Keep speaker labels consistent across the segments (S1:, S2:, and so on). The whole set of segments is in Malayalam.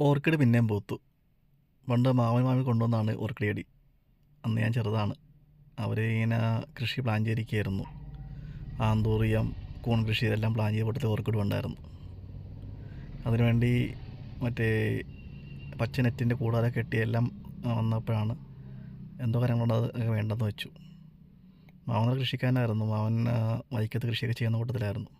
S1: ഓർക്കിഡ് പിന്നെയും പോത്തു. പണ്ട് മാമൻ മാമി കൊണ്ടുവന്നാണ് ഓർക്കിഡ് ചെടി അന്ന് ഞാൻ ചെറുതാണ്. അവർ ഇങ്ങനെ കൃഷി പ്ലാൻ ചെയ്തിരിക്കുകയായിരുന്നു. ആന്തൂറിയം കൂൺ കൃഷി ഇതെല്ലാം പ്ലാൻ ചെയ്യപ്പെട്ടത് ഓർക്കിഡ് ഉണ്ടായിരുന്നു അതിനുവേണ്ടി മറ്റേ പച്ച നെറ്റിന്റെ കൂടാതെ കെട്ടിയെല്ലാം വന്നപ്പോഴാണ് എന്തോ കാര്യങ്ങളുണ്ട് അത് വേണ്ടെന്ന് വെച്ചു. മാമൻ കൃഷിക്കാരനായിരുന്നു. മാമൻ വൈക്കത്ത് കൃഷിയൊക്കെ ചെയ്യുന്ന കൂട്ടത്തിലായിരുന്നു.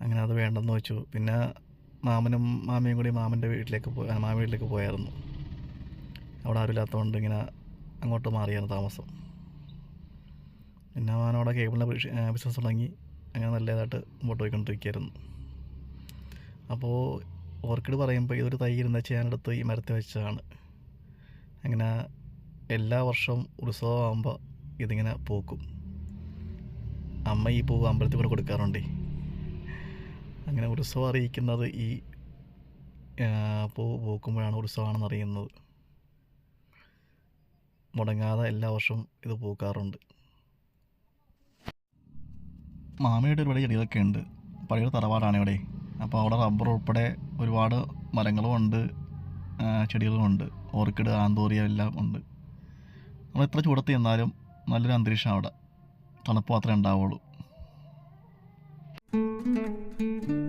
S1: അങ്ങനെ അത് വേണ്ടെന്ന് വെച്ചു. പിന്നെ മാമനും മാമയും കൂടി മാമന്റെ വീട്ടിലേക്ക് പോയി മാമ വീട്ടിലേക്ക് പോയായിരുന്നു. അവിടെ ആരുമില്ലാത്തതുകൊണ്ട് ഇങ്ങനെ അങ്ങോട്ട് മാറിയായിരുന്നു താമസം. പിന്നെ മാമനവിടെ കേബിളിന്റെ ബിസിനസ് തുടങ്ങി. അങ്ങനെ നല്ലതായിട്ട് മുമ്പോട്ട് പോയിക്കൊണ്ടിരിക്കുകയായിരുന്നു. അപ്പോൾ ഓർക്കിഡ് പറയുമ്പോൾ ഇതൊരു തൈ ഇരുന്ന ചെയ്യാനെടുത്ത് ഈ മരത്തിൽ വെച്ചതാണ്. അങ്ങനെ എല്ലാ വർഷവും ഉത്സവമാകുമ്പോൾ ഇതിങ്ങനെ പൂക്കും. അമ്മ ഈ പൂവ് അമ്പലത്തിൽ കൂടെ കൊടുക്കാറുണ്ടേ. അങ്ങനെ ഉത്സവം അറിയിക്കുന്നത് ഈ പൂ പൂക്കുമ്പോഴാണ് ഉത്സവമാണെന്ന് അറിയുന്നത്. മുടങ്ങാതെ എല്ലാ വർഷവും ഇത് പൂക്കാറുണ്ട്. മാമയുടെ ഒരുപാട് ചെടികളൊക്കെ ഉണ്ട്. പഴയ തറവാടാണ് ഇവിടെ. അപ്പോൾ അവിടെ റബ്ബർ ഉൾപ്പെടെ ഒരുപാട് മരങ്ങളും ഉണ്ട് ചെടികളും ഉണ്ട്. ഓർക്കിഡ് ആന്തോറിയ എല്ലാം ഉണ്ട്. നമ്മൾ എത്ര ചൂടത്ത് ചെന്നാലും നല്ലൊരു അന്തരീക്ഷം അവിടെ. തണുപ്പ് മാത്രമേ ഉണ്ടാവുള്ളൂ. Thank you.